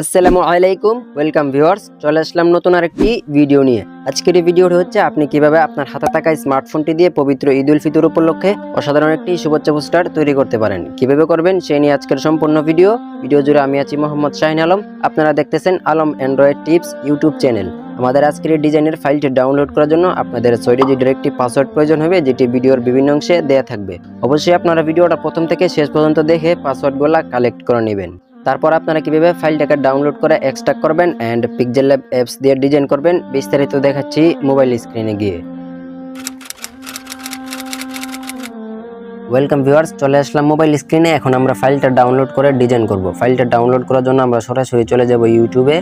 আসসালামু আলাইকুম welcome viewers চলে আসলাম নতুন আরেকটি ভিডিও নিয়ে। আজকের এই ভিডিওটি হচ্ছে আপনি কীভাবে আপনার হাতে থাকা স্মার্টফোনটি দিয়ে পবিত্র ঈদ উল ফিতর উপলক্ষে অসাধারণ একটি শুভেচ্ছা পোস্টার তৈরি করতে পারেন। কীভাবে করবেন সেই নিয়ে আজকের সম্পূর্ণ ভিডিও ভিডিও জুড়ে আমি আছি মোহাম্মদ শাহিন আলম। আপনারা দেখতেছেন Alam android tips YouTube channel আমাদের আজকের এই ডিজাইনের ফাইলটি ডাউনলোড করার জন্য আপনাদের ছয় ডিজিটের একটি পাসওয়ার্ড প্রয়োজন হবে, যেটি ভিডিওর বিভিন্ন অংশে দেয়া থাকবে। অবশ্যই আপনারা ভিডিওটা প্রথম থেকে শেষ পর্যন্ত দেখে পাসওয়ার্ডগুলো কালেক্ট করে নেবেন। তারপর আপনারা কীভাবে ফাইলটাকে ডাউনলোড করে এক্সট্রাক্ট করবেন অ্যান্ড পিকজেল ল্যাব অ্যাপস দিয়ে ডিজাইন করবেন, বিস্তারিত দেখাচ্ছি মোবাইল স্ক্রিনে গিয়ে। ওয়েলকাম ভিউয়ার্স চলে আসলাম মোবাইল স্ক্রিনে এখন আমরা ফাইলটা ডাউনলোড করে ডিজাইন করব। ফাইলটা ডাউনলোড করার জন্য আমরা সরাসরি চলে যাব ইউটিউবে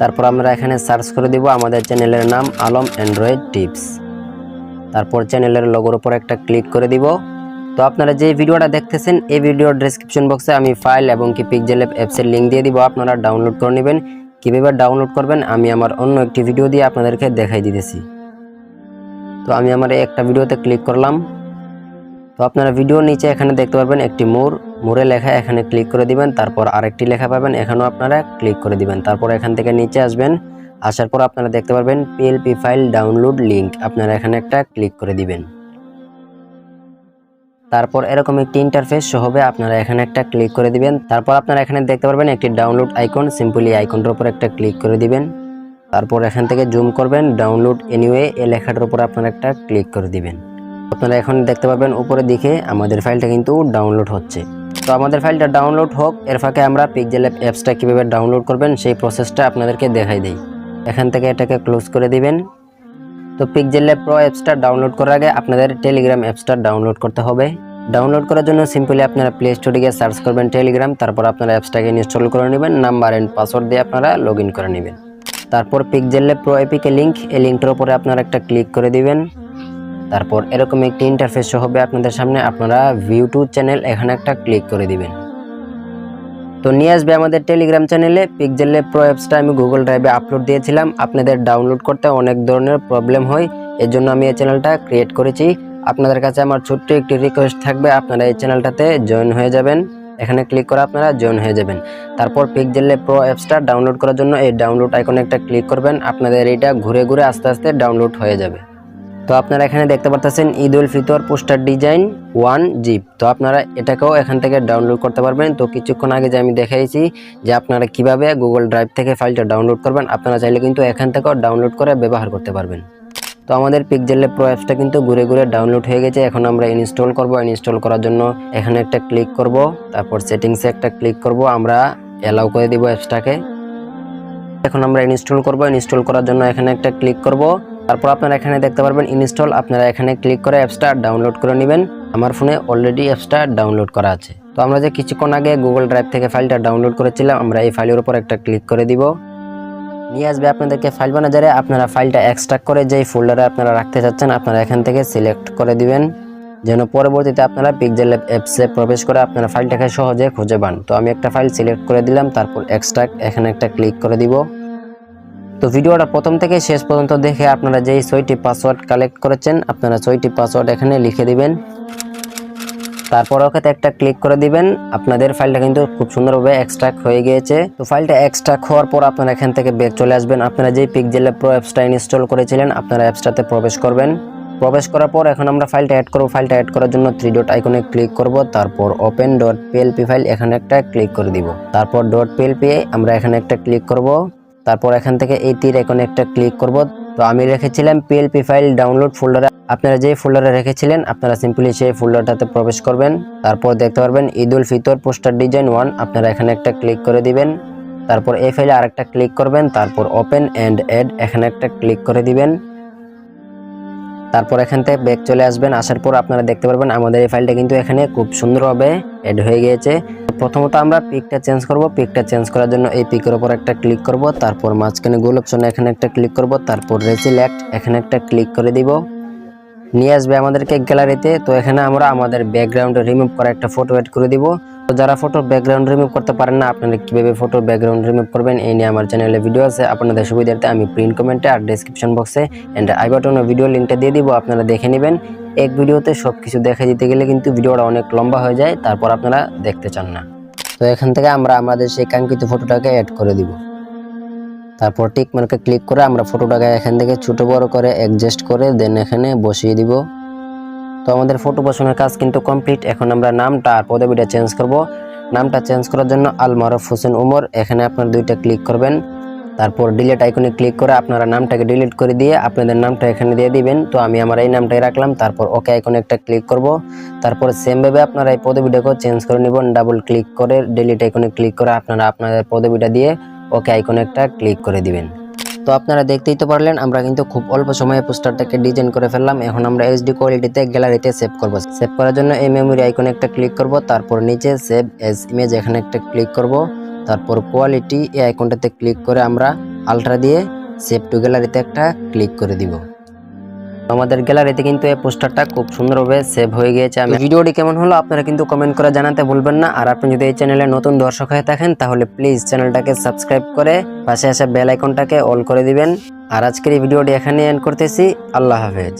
তারপর আমরা এখানে সার্চ করে দিব আমাদের চ্যানেলের নাম আলম অ্যান্ড্রয়েড টিপস তারপর চ্যানেলের লগোর উপর একটা ক্লিক করে দিব। তো আপনারা যে ভিডিওটা দেখতেছেন, এই ভিডিওর ডেসক্রিপশন বক্সে আমি ফাইল এবং কি পিকজেল অ্যাপসের লিঙ্ক দিয়ে দিব। আপনারা ডাউনলোড করে নেবেন। কীভাবে ডাউনলোড করবেন, আমি আমার অন্য একটি ভিডিও দিয়ে আপনাদেরকে দেখাই দিতেছি। তো আমি আমার একটা ভিডিওতে ক্লিক করলাম। তো আপনারা ভিডিওর নিচে এখানে দেখতে পারবেন একটি মোর মোড়ে লেখা এখানে ক্লিক করে দিবেন, তারপর আরেকটি লেখা পাবেন, এখানেও আপনারা ক্লিক করে দিবেন। তারপর এখান থেকে নিচে আসবেন। আসার পর আপনারা দেখতে পারবেন পিএলপি ফাইল ডাউনলোড লিঙ্ক আপনারা এখানে একটা ক্লিক করে দিবেন। তারপর এরকম একটি ইন্টারফেস হবে, আপনারা এখানে একটা ক্লিক করে দিবেন। তারপর আপনারা এখানে দেখতে পারবেন একটি ডাউনলোড আইকন সিম্পলি আইকনটার উপর একটা ক্লিক করে দিবেন। তারপর এখান থেকে জুম করবেন ডাউনলোড এনিওয়ে এই লেখাটার উপর আপনারা একটা ক্লিক করে দিবেন। আপনারা এখন দেখতে পাবেন উপরে দিকে আমাদের ফাইলটা কিন্তু ডাউনলোড হচ্ছে। তো আমাদের ফাইলটা ডাউনলোড হোক, এর ফাঁকে আমরা পিকজেল অ্যাপসটা কীভাবে ডাউনলোড করবেন, সেই প্রসেসটা আপনাদেরকে দেখাই দিই। এখান থেকে এটাকে ক্লোজ করে দিবেন। তো পিকজেল ল্যাব প্রো অ্যাপসটা ডাউনলোড করার আগে আপনাদের টেলিগ্রাম অ্যাপসটা ডাউনলোড করতে হবে। ডাউনলোড করার জন্য সিম্পলি আপনারা প্লে স্টোরে গিয়ে সার্চ করবেন টেলিগ্রাম তারপর আপনারা অ্যাপসটাকে ইনস্টল করে নেবেন নাম্বার অ্যান্ড পাসওয়ার্ড দিয়ে আপনারা লগ করে নেবেন। তারপর pixel lab pro APK link এই লিঙ্কটার উপরে আপনারা একটা ক্লিক করে দিবেন। তারপর এরকম একটি ইন্টারফেস হবে আপনাদের সামনে, আপনারা ভিউ টু চ্যানেল এখানে একটা ক্লিক করে দিবেন। তো নিয়ে আসবে আমাদের টেলিগ্রাম চ্যানেলে পিকজেল ল্যাব প্রো অ্যাপসটা আমি গুগল ড্রাইভে আপলোড দিয়েছিলাম। আপনাদের ডাউনলোড করতে অনেক ধরনের প্রবলেম হয়। এর জন্য আমি এই চ্যানেলটা ক্রিয়েট করেছি। আপনাদের কাছে আমার ছোট্ট একটি রিকোয়েস্ট থাকবে। আপনারা এই চ্যানেলটাতে জয়েন হয়ে যাবেন। এখানে ক্লিক করে আপনারা জয়েন হয়ে যাবেন। তারপর পিকজেল ল্যাব প্রো অ্যাপসটা ডাউনলোড করার জন্য এই ডাউনলোড আইকনে একটা ক্লিক করবেন। আপনাদের এটা ঘুরে ঘুরে আস্তে আস্তে ডাউনলোড হয়ে যাবে। তো আপনারা এখানে দেখতে পারতেছেন Eid ul Fitr poster design one zip. তো আপনারা এটাকেও এখান থেকে ডাউনলোড করতে পারবেন। তো কিছুক্ষণ আগে যে আমি দেখাইছি যে আপনারা কীভাবে গুগল ড্রাইভ থেকে ফাইলটা ডাউনলোড করবেন, আপনারা চাইলে কিন্তু এখান থেকেও ডাউনলোড করে ব্যবহার করতে পারবেন। তো আমাদের পিকজেলে প্রো অ্যাপসটা কিন্তু ঘুরে ঘুরে ডাউনলোড হয়ে গেছে। এখন আমরা ইনস্টল করব। ইনস্টল করার জন্য এখানে একটা ক্লিক করব। তারপর সেটিংসে একটা ক্লিক করব। আমরা অ্যালাউ করে দিব অ্যাপসটাকে। এখন আমরা ইনস্টল করব। ইনস্টল করার জন্য এখানে একটা ক্লিক করব। তারপর আপনারা এখানে দেখতে পারবেন ইনস্টল। আপনারা এখানে ক্লিক করে অ্যাপসটা ডাউনলোড করে নেবেন। আমার ফোনে অলরেডি অ্যাপসটা ডাউনলোড করা আছে। তো আমরা যে কিছুক্ষণ আগে গুগল ড্রাইভ থেকে ফাইলটা ডাউনলোড করেছিলাম, আমরা এই ফাইলের উপর একটা ক্লিক করে দিব। নিয়ে আসবে আপনাদেরকে ফাইল ম্যানেজারে। আপনারা ফাইলটা এক্সট্রাক্ট করে যেই ফোল্ডারে আপনারা রাখতে চাচ্ছেন, আপনারা এখান থেকে সিলেক্ট করে দিবেন। যেন পরবর্তীতে আপনারা পিকজেল অ্যাপসে প্রবেশ করে আপনারা ফাইলটাকে সহজে খুঁজে পান। তো আমি একটা ফাইল সিলেক্ট করে দিলাম, তারপর এক্সট্রাক্ট এখানে একটা ক্লিক করে দিব। তো ভিডিওটা প্রথম থেকে শেষ পর্যন্ত দেখে আপনারা যেই ছয়টি পাসওয়ার্ড কালেক্ট করেছেন, আপনারা ছয়টি পাসওয়ার্ড এখানে লিখে দিবেন। তারপর ওখানে একটা ক্লিক করে দিবেন। আপনাদের ফাইলটা কিন্তু খুব সুন্দরভাবে এক্সট্রাক্ট হয়ে গিয়েছে। তো ফাইলটা এক্সট্রাক্ট হওয়ার পর আপনারা এখান থেকে ব্যাক চলে আসবেন। আপনারা যেই পিকজেলে প্রো অ্যাপসটা ইনস্টল করেছিলেন, আপনারা অ্যাপসটাতে প্রবেশ করবেন। প্রবেশ করার পর এখন আমরা ফাইলটা অ্যাড করব। ফাইলটা অ্যাড করার জন্য থ্রি ডট আইকনে ক্লিক করব। তারপর ওপেন ডট পিএলপি ফাইল এখানে একটা ক্লিক করে দিব। তারপর ডট পিএলপি আমরা এখানে একটা ক্লিক করব। তারপর এখান থেকে এই তীর এখন একটা ক্লিক করব। তো আমি রেখেছিলাম পিএলপি ফাইল ডাউনলোড ফোল্ডারে আপনারা যে ফোল্ডারে রেখেছিলেন, আপনারা সিম্পলি সেই ফোল্ডারটাতে প্রবেশ করবেন। তারপর দেখতে পারবেন Eid ul Fitr poster design one আপনারা এখানে একটা ক্লিক করে দিবেন। তারপর এই ফাইলে আরেকটা ক্লিক করবেন, তারপর ওপেন অ্যান্ড অ্যাড এখানে একটা ক্লিক করে দিবেন। তারপর এখান থেকে ব্যাক চলে আসবেন। আসার পর আপনারা দেখতে পারবেন আমাদের এই ফাইলটা কিন্তু এখানে খুব সুন্দরভাবে অ্যাড হয়ে গিয়েছে। প্রথমত আমরা পিকটা চেঞ্জ করব। পিকটা চেঞ্জ করার জন্য এই পিকের ওপর একটা ক্লিক করব। তারপর মাঝখানে গোল অপশনে এখানে একটা ক্লিক করব। তারপর রেসিলেক্ট এখানে একটা ক্লিক করে দিব। নিয়ে আসবে আমাদেরকে গ্যালারিতে। তো এখানে আমরা আমাদের ব্যাকগ্রাউন্ড রিমুভ করা একটা ফটো এড করে দিব। তো যারা ফটো ব্যাকগ্রাউন্ড রিমুভ করতে পারেন না, আপনারা কীভাবে ফটো ব্যাকগ্রাউন্ড রিমুভ করবেন, এই নিয়ে আমার চ্যানেলে ভিডিও আছে। আপনাদের সুবিধার্থে আমি প্রিন্ট কমেন্টে আর ডেসক্রিপশন বক্সে অ্যান্ড আই বাটনে ভিডিও লিঙ্কটা দিয়ে দিব, আপনারা দেখে নেবেন। এক ভিডিওতে সব কিছু দেখা দিতে গেলে কিন্তু ভিডিওটা অনেক লম্বা হয়ে যায়, তারপর আপনারা দেখতে চান না। তো এখান থেকে আমরা আমাদের সেই কাঙ্ক্ষিত ফটোটাকে অ্যাড করে দিব। তারপর টিক মার্কে ক্লিক করে আমরা ফটোটাকে এখান থেকে ছোটো বড় করে অ্যাডজাস্ট করে দেন এখানে বসিয়ে দিব। তো আমাদের ফটো বসানোর কাজ কিন্তু কমপ্লিট এখন আমরা নামটা আর পদবিটা চেঞ্জ করব। নামটা চেঞ্জ করার জন্য আল মারুফ হোসেন উমর, এখানে আপনার দুইটা ক্লিক করবেন। তারপর ডিলেট আইকনে ক্লিক করে আপনারা নামটাকে ডিলিট করে দিয়ে আপনাদের নামটা এখানে দিয়ে দিবেন। তো আমি আমার এই নামটাই রাখলাম, তারপর ওকে আইকনে একটা ক্লিক করব। তারপর সেমভাবে আপনারা এই পদবিটাকেও চেঞ্জ করে নেবেন। ডাবল ক্লিক করে ডিলিট আইকনে ক্লিক করে আপনারা আপনাদের পদবিটা দিয়ে ওকে আইকনে একটা ক্লিক করে দিবেন। তো আপনারা দেখতেই তো পারলেন, আমরা কিন্তু খুব অল্প সময়ে পোস্টারটাকে ডিজাইন করে ফেললাম। এখন আমরা এইচডি কোয়ালিটিতে গ্যালারিতে সেভ করব। সেভ করার জন্য এই মেমোরি আইকনে একটা ক্লিক করব, তারপর নিচে সেভ এস ইমেজ এখানে একটা ক্লিক করব। তারপর কোয়ালিটি এই আইকনটাতে ক্লিক করে আমরা আলট্রা দিয়ে সেভ টু গ্যালারিতে একটা ক্লিক করে দিব। আমাদের গ্যালারিতে কিন্তু এই পোস্টারটা খুব সুন্দরভাবে সেভ হয়ে গিয়েছে। আমি ভিডিওটি কেমন হলো আপনারা কিন্তু কমেন্ট করে জানাতে ভুলবেন না। আর আপনি যদি এই চ্যানেলে নতুন দর্শক হয়ে থাকেন, তাহলে প্লিজ চ্যানেলটাকে সাবস্ক্রাইব করে পাশে আসা বেল আইকনটাকে অল করে দিবেন। আর আজকের এই ভিডিওটি এখানে এন্ড করতেছি। আল্লাহ হাফেজ।